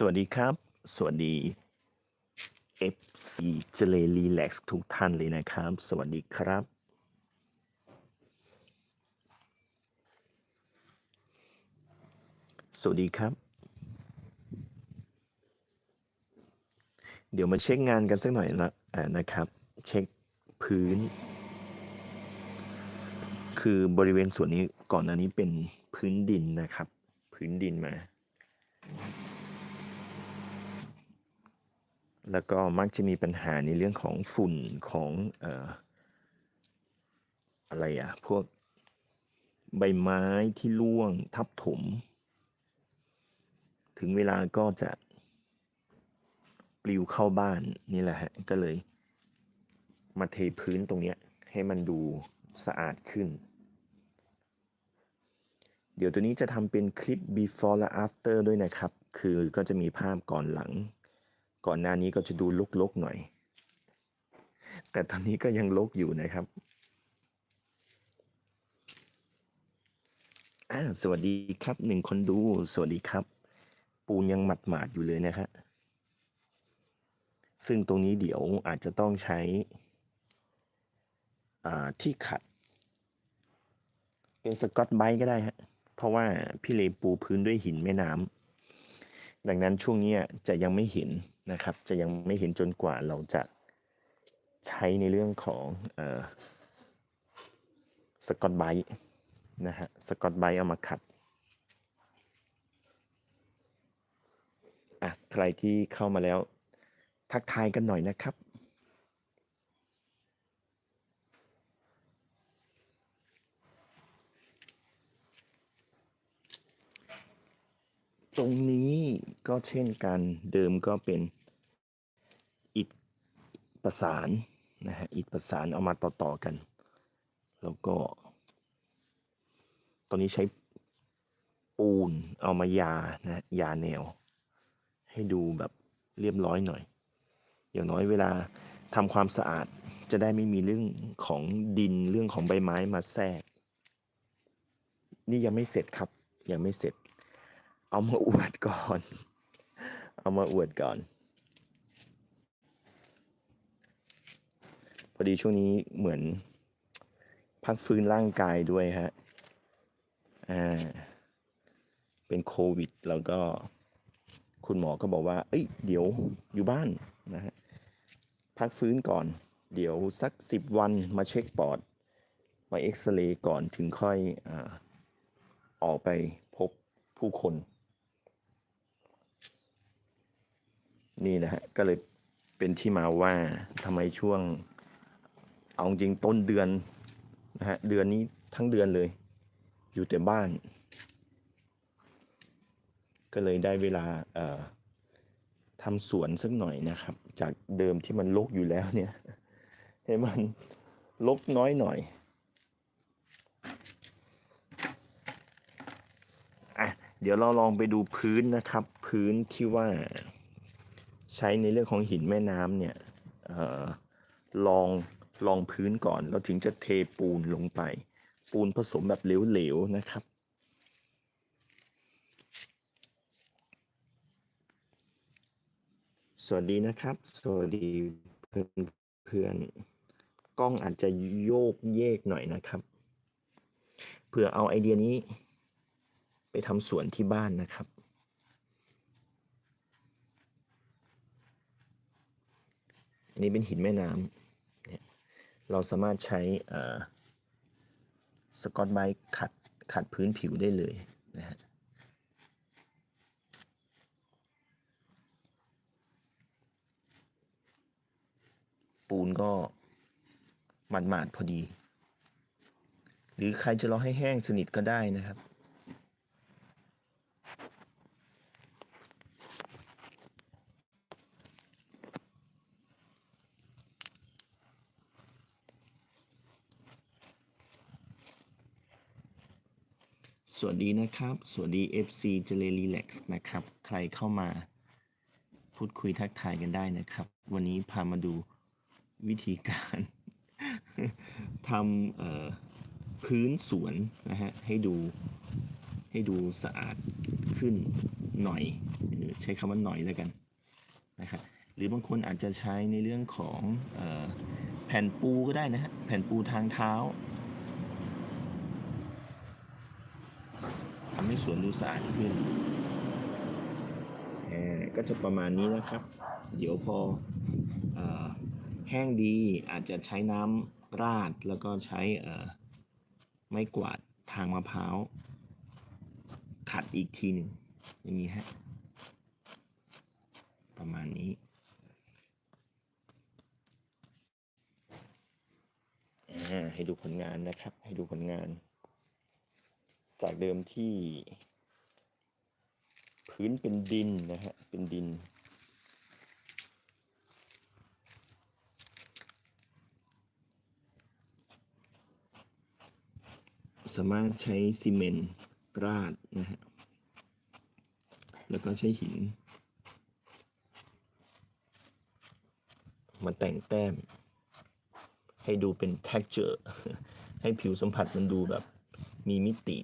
สวัสดีครับ สวัสดี FC เจเลรีแล็กซ์ทุกท่านเลยนะครับ สวัสดีครับ สวัสดีครับ เดี๋ยวมาเช็คงานกันสักหน่อยละนะครับ เช็คพื้น คือบริเวณส่วนนี้ก่อนหน้านี้เป็นพื้นดินนะครับ พื้นดินมา แล้วก็มักจะมีปัญหาในเรื่องของฝุ่นของเอ่ออะไรอะพวกใบไม้ที่ร่วงทับถม ถึงเวลาก็จะปลิวเข้าบ้านนี่แหละฮะก็เลย มาเทพื้นตรงเนี้ยให้มันดูสะอาดขึ้น เดี๋ยวตัวนี้จะทำเป็นคลิป before และ after ด้วยนะครับ คือก็จะมีภาพก่อนหลัง ก่อนหน้านี้ก็จะดูลกๆหน่อย แต่ตอนนี้ก็ยังลกอยู่นะครับสวัสดีครับหนึ่งคนดู สวัสดีครับ ปูนยังหมาดๆอยู่เลยนะฮะซึ่งตรงนี้เดี๋ยวอาจจะต้องใช้ที่ขัด เป็นสกอตไบรท์ก็ได้ฮะเพราะว่าพี่เลปูพื้นด้วยหินแม่น้ำดังนั้นช่วงนี้จะยังไม่เห็น นะครับ จะยังไม่เห็นจนกว่าเราจะใช้ในเรื่องของสกอตไบรท์นะฮะสกอตไบรท์เอามาขัดอะใครที่เข้ามาแล้วทักทายกันหน่อยนะครับตรงนี้ก็เช่นกันเดิมก็เป็น ประสานนะฮะอิฐประสานเอามาต่อๆกัน แล้วก็ ตอนนี้ใช้ปูนเอามายานะยาแนว ให้ดูแบบเรียบร้อยหน่อย อย่างน้อยเวลาทำความสะอาดจะได้ไม่มีเรื่องของดินเรื่องของใบไม้มาแทรก นี่ยังไม่เสร็จครับ ยังไม่เสร็จ เอามาอวดก่อน เอามาอวดก่อน พอ ดีช่วงนี้เหมือน พักฟื้นร่างกายด้วยฮะอ่าเป็นโควิด แล้วก็คุณหมอก็บอกว่า เอ้ย เดี๋ยวอยู่บ้านนะฮะพักฟื้นก่อน เดี๋ยวสักสิบวันมาเช็คปอด มาเอ็กซเรย์ก่อนถึงค่อยอาออกไปพบผู้คน นี่นะฮะ ก็เลยเป็นที่มาว่าทำไมช่วง เอาจริงต้นเดือนนะฮะเดือนนี้ทั้งเดือนเลย อยู่แต่บ้าน ก็เลยได้เวลาเอ่อทำสวนสักหน่อยนะครับ จากเดิมที่มันลกอยู่แล้วเนี่ย ให้มันลกน้อยหน่อยอะเดี๋ยวเราลองไปดูพื้นนะครับ พื้นที่ว่าใช้ในเรื่องของหินแม่น้ำเนี่ยออลอง ลองพื้นก่อน เราถึงจะเทปูนลงไป ปูนผสมแบบเหลวๆนะครับ สวัสดีนะครับ สวัสดีเพื่อนเพื่อนๆกล้องอาจจะโยกเยกหน่อยนะครับเพื่อเอาไอเดียนี้ ไปทำสวนที่บ้านนะครับอันนี้เป็นหินแม่น้ำ เราสามารถใช้สกอตไบรท์ขัดขัดพื้นผิวได้เลยนะฮะปูนก็หมาดๆพอดี หรือใครจะรอให้แห้งสนิทก็ได้นะครับ สวัสดีนะครับ สวัสดี FC เจเลรีแล็กซ์นะครับ ใครเข้ามาพูดคุยทักทายกันได้นะครับ วันนี้พามาดูวิธีการทำพื้นสวนนะฮะให้ดูให้ดูสะอาดขึ้นหน่อย ใช้คำว่าหน่อยแล้วกันนะครับหรือบางคนอาจจะใช้ในเรื่องของออแผ่นปูก็ได้นะฮะแผ่นปูทางเท้า ทำให้สวนดูสะอาดขึ้นก็จะประมาณนี้นะครับ เดี๋ยวพออแห้งดีอาจจะใช้น้ำราดแล้วก็ใช้ไม้กวาดทางมะพร้าว ขัดอีกทีหนึ่งอย่างนี้ฮะ ประมาณนี้ให้ดูผลงานนะครับ ให้ดูผลงาน จากเดิมที่ พื้นเป็นดินนะฮะ เป็นดิน สามารถใช้ซีเมนต์ราดนะฮะ แล้วก็ใช้หิน มาแต่งแต้ม ให้ดูเป็น texture ให้ผิวสัมผัสมันดูแบบ มีมิติ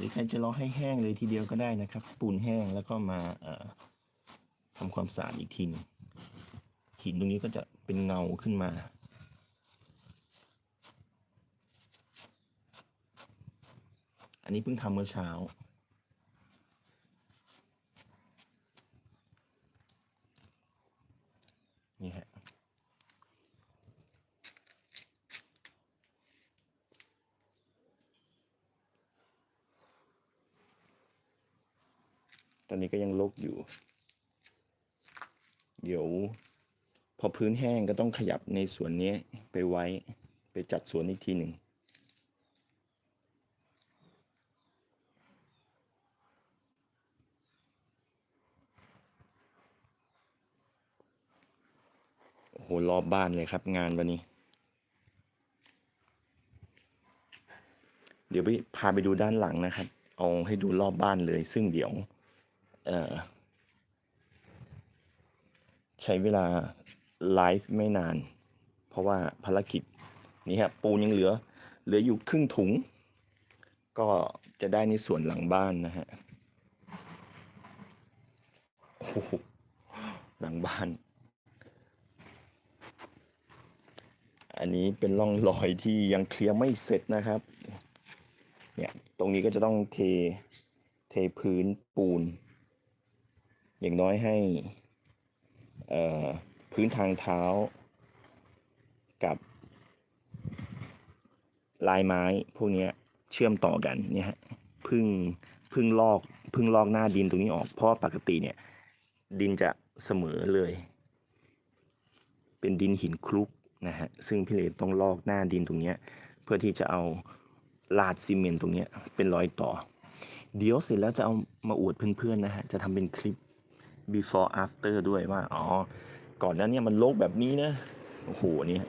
รือใครจะรอให้แห้งเลยทีเดียวก็ได้นะครับ ปูนแห้งแล้วก็มาทำความสะอาดอีกทีนึงหินตรงนี้ก็จะเป็นเงาขึ้นมา อันนี้เพิ่งทำเมื่อเช้า นี่ฮะ ตอนนี้ก็ยังลกอยู่ เดี๋ยว พอพื้นแห้งก็ต้องขยับในส่วนนี้ไปไว้ไปจัดสวนอีกทีหนึ่งโอ้โหรอบบ้านเลยครับงานวันนี้ เดี๋ยวไปพาไปดูด้านหลังนะครับ เอาให้ดูรอบบ้านเลยซึ่งเดี๋ยว ใช้เวลาไลฟ์ไม่นาน เพราะว่าภารกิจนี่ฮะปูนยังเหลือ เหลืออยู่ครึ่งถุง ก็จะได้ในส่วนหลังบ้านนะฮะโอ้โหหลังบ้าน อันนี้เป็นร่องรอยที่ยังเคลียร์ไม่เสร็จนะครับ เนี่ย ตรงนี้ก็จะต้องเท เทพื้นปูน อย่างน้อยให้พื้นทางเท้ากับ ลายไม้พวกนี้เชื่อมต่อกันเนี่ยฮะพึ่งพึ่งลอกพึ่งลอกหน้าดินตรงนี้ออก เพราะปกติเนี่ย ดินจะเสมอเลย เป็นดินหินคลุกนะฮะซึ่งพี่เลต้องลอกหน้าดินตรงนี้เพื่อที่จะเอาลาดซีเมนต์ตรงนี้เป็นรอยต่อ เดี๋ยวเสร็จแล้วจะเอามาอวดเพื่อนๆนะฮะจะทำเป็นคลิป before after ด้วยว่า อ๋อ ก่อนหน้าเนี้มันโลกแบบนี้นะ โอ้โหนี่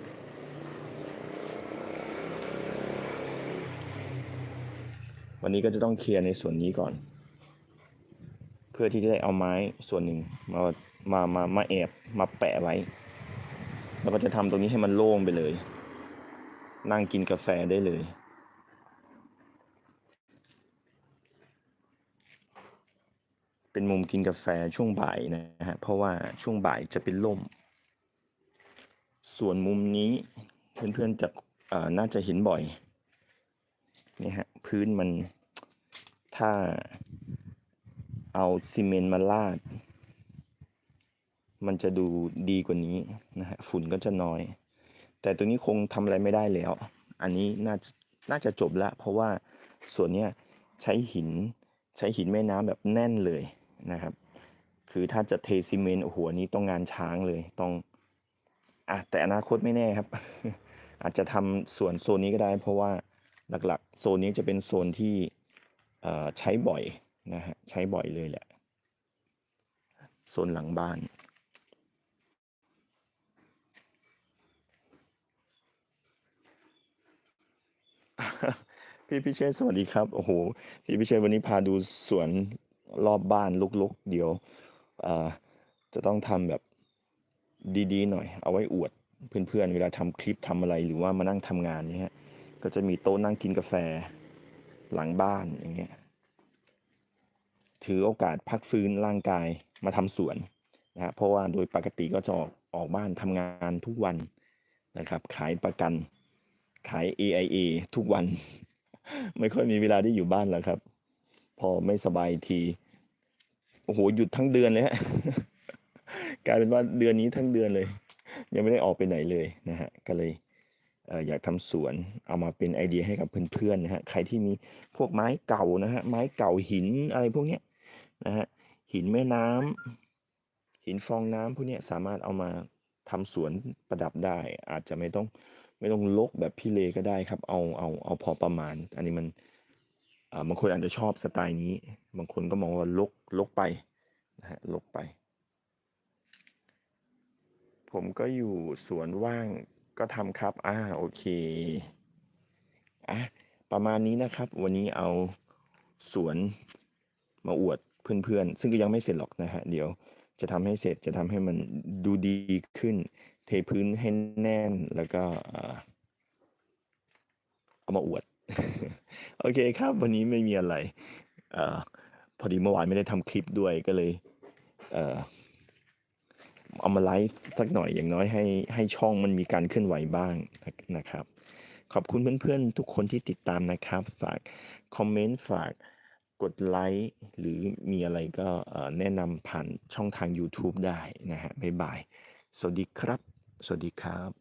วันนี้ก็จะต้องเคลียร์ในส่วนนี้ก่อน เพื่อที่จะได้เอาไม้ส่วนหนึ่งมา มา มา มาแอบมาแปะไว้ แล้วก็จะทำตรงนี้ให้มันโล่งไปเลย นั่งกินกาแฟได้เลย เป็นมุมกินกาแฟช่วงบ่ายนะฮะเพราะว่าช่วงบ่ายจะเป็นล่ม ส่วนมุมนี้เพื่อนๆจะน่าจะเห็นบ่อยนี่ฮะพื้นมันถ้าเอาซีเมนต์มาลาด มันจะดูดีกว่านี้นะฮะฝุ่นก็จะน้อย แต่ตัวนี้คงทำอะไรไม่ได้แล้ว อันนี้น่าจะน่าจะจบละเพราะว่าส่วนเนี้ยใช้หินใช้หินแม่น้ำแบบแน่นเลย นะครับ คือถ้าจะเทซีเมนต์โอ้โหอันนี้ต้องงานช้างเลยต้องอะแต่อนาคตไม่แน่ครับ อาจจะทำสวนโซนนี้ก็ได้ เพราะว่าหลักๆ โซนนี้จะเป็นโซนที่ใช้บ่อยนะฮะใช้บ่อยเลยแหละโซนหลังบ้านพี่พิเชษสวัสดีครับ โอ้โห พี่พิเชษวันนี้พาดูสวน รอบบ้านลุกๆ เดี๋ยวจะต้องทำแบบดีๆ หน่อย เอาไว้อวดเพื่อนๆ เวลาทำคลิปทำอะไรหรือว่ามานั่งทำงานเนี่ยก็จะมีโต๊ะนั่งกินกาแฟหลังบ้านอย่างเงี้ย ถือโอกาสพักฟื้นร่างกายมาทำสวนนะฮะเพราะว่าโดยปกติก็จะออกออกบ้านทำงานทุกวันนะครับ ขายประกันขาย AIA ทุกวัน ไม่ค่อยมีเวลาได้อยู่บ้านแล้วครับ พอไม่สบายที โอ้โห หยุดทั้งเดือนเลยฮะ กลายเป็นว่าเดือนนี้ทั้งเดือนเลย ยังไม่ได้ออกไปไหนเลยนะฮะ ก็เลยเอออยากทำสวน เอามาเป็นไอเดียให้กับเพื่อนๆนะฮะ ใครที่มีพวกไม้เก่านะฮะ ไม้เก่าหินอะไรพวกเนี้ยนะฮะ หินแม่น้ำหินฟองน้ำพวกเนี้ยสามารถเอามาทำสวนประดับได้ อาจจะไม่ต้องไม่ต้องลกแบบพี่เลก็ได้ครับ เอาเอาเอาพอประมาณ อันนี้มัน บางคนอาจจะชอบสไตล์นี้ บางคนก็มองว่าลกลกไปนะฮะลกไป ผมก็อยู่สวนว่างก็ทำครับอ่าโอเคอะประมาณนี้นะครับ วันนี้เอาสวนมาอวดเพื่อนๆ ซึ่งก็ยังไม่เสร็จหรอกนะฮะ เดี๋ยวจะทำให้เสร็จจะทำให้มันดูดีขึ้น เทพื้นให้แน่นแล้วก็เออเอามาอวด โอเคครับ วันนี้ไม่มีอะไร เอ่อ พอดีเมื่อวานไม่ได้ทำคลิปด้วยก็เลย เอ่อ เอามาไลฟ์สักหน่อยอย่างน้อยให้ให้ช่องมันมีการเคลื่อนไหวบ้างนะครับ ขอบคุณเพื่อนๆ ทุกคนที่ติดตามนะครับ ฝากคอมเมนต์ ฝากกดไลค์ หรือมีอะไรก็แนะนำผ่านช่องทาง YouTube ได้นะฮะบ๊ายบาย สวัสดีครับ สวัสดีครับ